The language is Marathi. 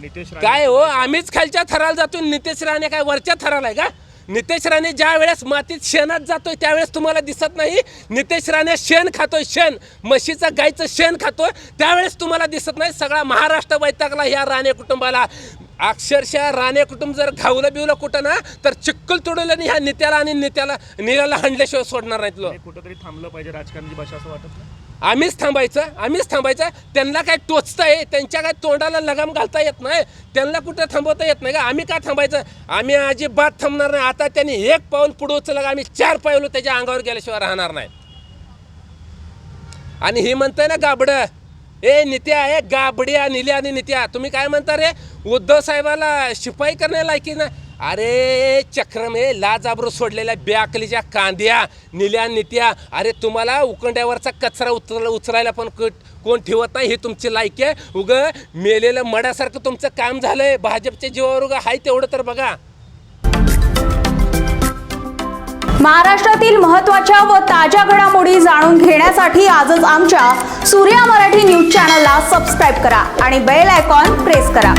नितेश राणे काय हो आम्हीच खालच्या थराला जातो नितेश राणे काय वरच्या थराला आहे का? नितेश राणे ज्या वेळेस मातीत शेणात जातोय त्यावेळेस तुम्हाला दिसत नाही. नितेश राणे शेण खातोय शेण. म्हशीचं गायचं शेण खातोय त्यावेळेस तुम्हाला दिसत नाही. सगळा महाराष्ट्र वैतागला ह्या राणे कुटुंबाला. अक्षरशः राणे कुटुंब जर घावलं बिवलं कुठं ना तर चिक्कल तोडवलं ह्या नित्याला आणि नित्याला निराला हाणल्याशिवाय सोडणार नाहीत लोक. कुठंतरी थांबलं पाहिजे राजकारणाची भाषा असं वाटत नाही? आम्हीच थांबायचं आम्हीच थांबायचं. त्यांना काय टोचतंय त्यांच्या काय तोंडाला लगाम घालता येत नाही. त्यांना कुठं थांबवता येत नाही का? आम्ही का थांबायचं? आम्ही अजिबात थांबणार नाही. आता त्यांनी एक पाऊल पुढे उचललं का? आम्ही चार पाऊल त्याच्या अंगावर गेल्याशिवाय राहणार नाही. आणि हे म्हणतंय ना गाबडं. ए नित्या ए गाबड्या निल्या आणि नित्या. तुम्ही काय म्हणता रे? उद्धव साहेबाला शिपाई करण्याला लायकी ना? अरे चक्रम हे लाजाबरू सोडलेल्या ब्याकलीच्या कांद्या निल्या नित्या. अरे तुम्हाला उकंड्यावरचा कचरा उचल उचलायला पण कोण ठेवत नाही हे तुमची लायकी आहे. उग मेलेलं मड्यासारखं तुमचं काम झालंय. भाजपच्या जीवावर उगा हाय तेवढं तर बघा. महाराष्ट्रातील महत्त्वाच्या व ताज्या घडामोडी जाणून घेण्यासाठी आजच आमच्या सूर्या मराठी न्यूज चॅनलला सबस्क्राईब करा आणि बेल आयकॉन प्रेस करा.